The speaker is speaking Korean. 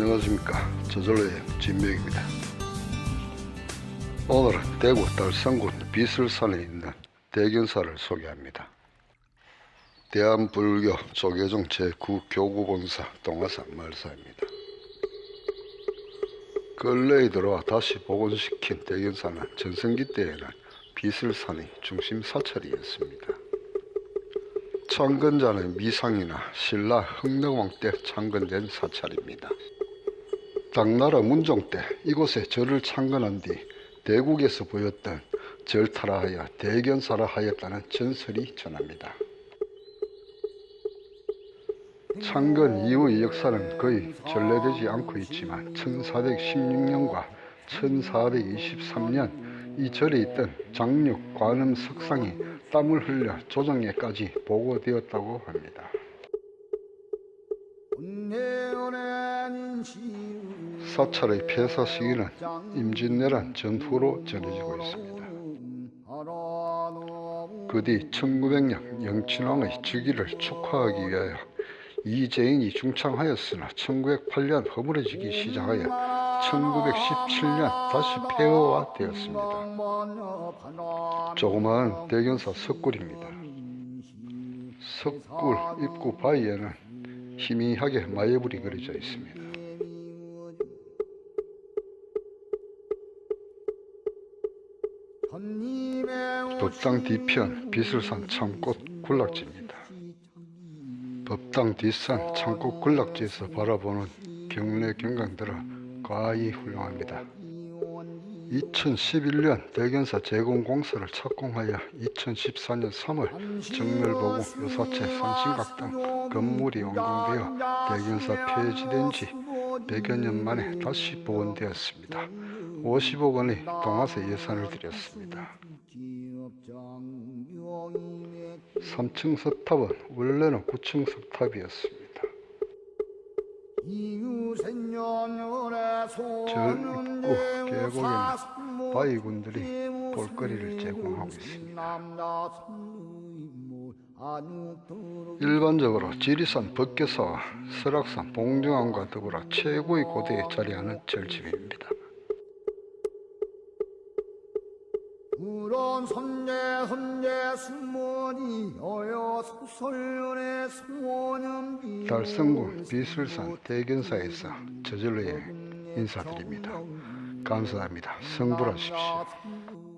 안녕하십니까. 저절로의 진명입니다. 오늘은 대구 달성군 비슬산에 있는 대견사를 소개합니다. 대한불교 조계종 제9교구본사 동화산 말사입니다. 근래에 들어와 다시 복원시킨 대견사는 전성기 때에는 비슬산의 중심 사찰이었습니다. 창건자는 미상이나 신라 흥덕왕 때 창건된 사찰입니다. 당나라 문종 때 이곳에 절을 창건한 뒤 대국에서 보였던 절타라 하여 대견사라 하였다는 전설이 전합니다. 창건 이후의 역사는 거의 전래되지 않고 있지만 1416년과 1423년 이 절에 있던 장육 관음 석상이 땀을 흘려 조정에까지 보고되었다고 합니다. 사찰의 폐사 시기는 임진왜란 전후로 전해지고 있습니다. 그 뒤 1900년 영친왕의 즉위를 축하하기 위하여 이재인이 중창하였으나 1908년 허물어지기 시작하여 1917년 다시 폐허화 되었습니다. 조그마한 대견사 석굴입니다. 석굴 입구 바위에는 희미하게 마예불이 그려져 있습니다. 법당 뒤편 비슬산 참꽃 군락지입니다. 법당 뒷산 참꽃 군락지에서 바라보는 경내 경관들은 과히 훌륭합니다. 2011년 대견사 제공공사를 착공하여 2014년 3월 정멸보고 요사체 선신각 등 건물이 완공되어 대견사 폐지된 지 100여 년 만에 다시 복원되었습니다. 50억 원의 동화세 예산을 들였습니다. 3층 석탑은 원래는 9층 석탑이었습니다. 절 입구 계곡에는 바위군들이 볼거리를 제공하고 있습니다. 일반적으로 지리산 법계사와 설악산 봉정암과 더불어 최고의 고대에 자리하는 절집입니다. 그런 선제 선제 수모니 어여 소설연의 소년 달성군 비술산 대견사에서 저절로 인사드립니다. 감사합니다. 성불하십시오.